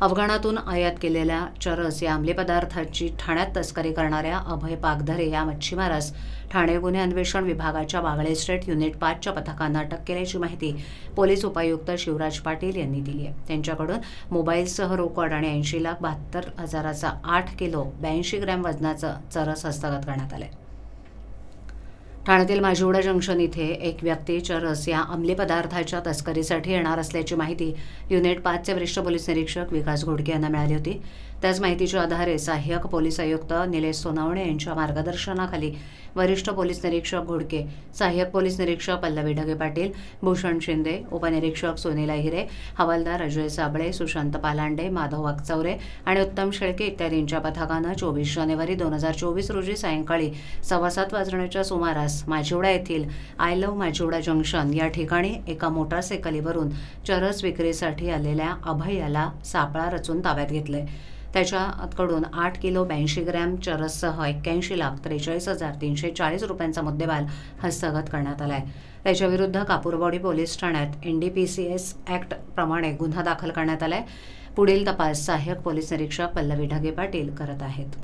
अफगाणातून आयात केलेल्या चरस या अंमली पदार्थाची ठाण्यात तस्करी करणाऱ्या अभय पागधरे या मच्छीमारास ठाणे गुन्हे अन्वेषण विभागाच्या बागळे स्टेट युनिट पाचच्या पथकानं अटक केल्याची माहिती पोलीस उपायुक्त शिवराज पाटील यांनी दिली आहे. त्यांच्याकडून मोबाईलसह रोकड आणि ऐंशी लाख बहात्तर हजाराचा आठ किलो ब्याऐंशी ग्रॅम वजनाचं चरस हस्तगत करण्यात आलं आहे ठाण्यातील माजिवडा जंक्शन इथे एक व्यक्ती चरस या अंमली पदार्थाच्या तस्करीसाठी येणार असल्याची माहिती युनिट पाचचे वरिष्ठ पोलीस निरीक्षक विकास घोडके यांना मिळाली होती. त्याच माहितीच्या आधारे सहाय्यक पोलीस आयुक्त निलेश सोनावणे यांच्या मार्गदर्शनाखाली वरिष्ठ पोलीस निरीक्षक घोडके सहाय्यक पोलीस निरीक्षक पल्लवी ढगे पाटील भूषण शिंदे उपनिरीक्षक सुनील अहिरे हवालदार अजय साबळे सुशांत पालांडे माधव वागचौरे आणि उत्तम शेळके इत्यादींच्या पथकानं चोवीस जानेवारी दोन हजार चोवीस रोजी सायंकाळी सव्वा सात वाजण्याच्या सुमारास माजिवडा येथील आय लव्ह माजिवडा जंक्शन या ठिकाणी एका मोटारसायकलीवरून चरस विक्रीसाठी आलेल्या अभय याला सापळा रचून ताब्यात घेतले. त्याच्याकडून आठ किलो ब्याऐंशी ग्रॅम चरससह एक्क्याऐंशी लाख त्रेचाळीस हजार तीनशे चाळीस रुपयांचा मुद्देमाल हस्तगत करण्यात आला आहे त्याच्याविरुद्ध कापूरबॉडी पोलीस ठाण्यात N D P C S act प्रमाणे गुन्हा दाखल करण्यात आला आहे पुढील तपास सहाय्यक पोलीस निरीक्षक पल्लवी ढगे पाटील करत आहेत.